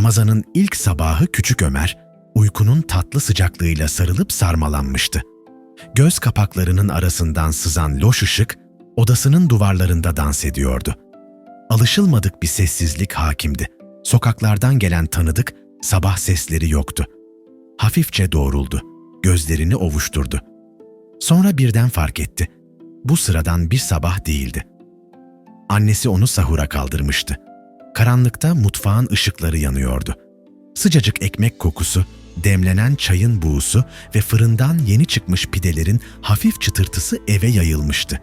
Ramazan'ın ilk sabahı küçük Ömer, uykunun tatlı sıcaklığıyla sarılıp sarmalanmıştı. Göz kapaklarının arasından sızan loş ışık, odasının duvarlarında dans ediyordu. Alışılmadık bir sessizlik hakimdi. Sokaklardan gelen tanıdık, sabah sesleri yoktu. Hafifçe doğruldu, gözlerini ovuşturdu. Sonra birden fark etti. Bu sıradan bir sabah değildi. Annesi onu sahura kaldırmıştı. Karanlıkta mutfağın ışıkları yanıyordu. Sıcacık ekmek kokusu, demlenen çayın buğusu ve fırından yeni çıkmış pidelerin hafif çıtırtısı eve yayılmıştı.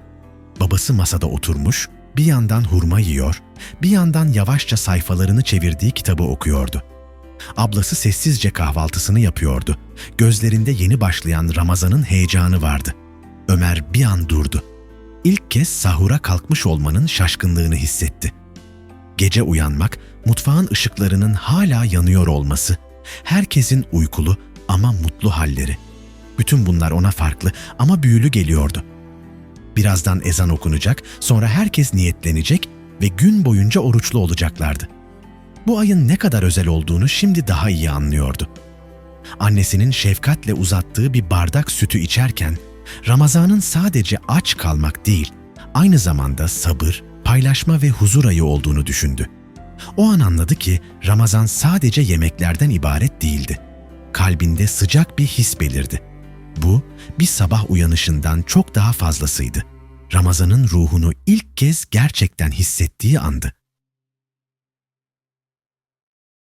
Babası masada oturmuş, bir yandan hurma yiyor, bir yandan yavaşça sayfalarını çevirdiği kitabı okuyordu. Ablası sessizce kahvaltısını yapıyordu. Gözlerinde yeni başlayan Ramazan'ın heyecanı vardı. Ömer bir an durdu. İlk kez sahura kalkmış olmanın şaşkınlığını hissetti. Gece uyanmak, mutfağın ışıklarının hala yanıyor olması, herkesin uykulu ama mutlu halleri. Bütün bunlar ona farklı ama büyülü geliyordu. Birazdan ezan okunacak, sonra herkes niyetlenecek ve gün boyunca oruçlu olacaklardı. Bu ayın ne kadar özel olduğunu şimdi daha iyi anlıyordu. Annesinin şefkatle uzattığı bir bardak sütü içerken, Ramazan'ın sadece aç kalmak değil, aynı zamanda sabır, paylaşma ve huzur ayı olduğunu düşündü. O an anladı ki Ramazan sadece yemeklerden ibaret değildi. Kalbinde sıcak bir his belirdi. Bu, bir sabah uyanışından çok daha fazlasıydı. Ramazan'ın ruhunu ilk kez gerçekten hissettiği andı.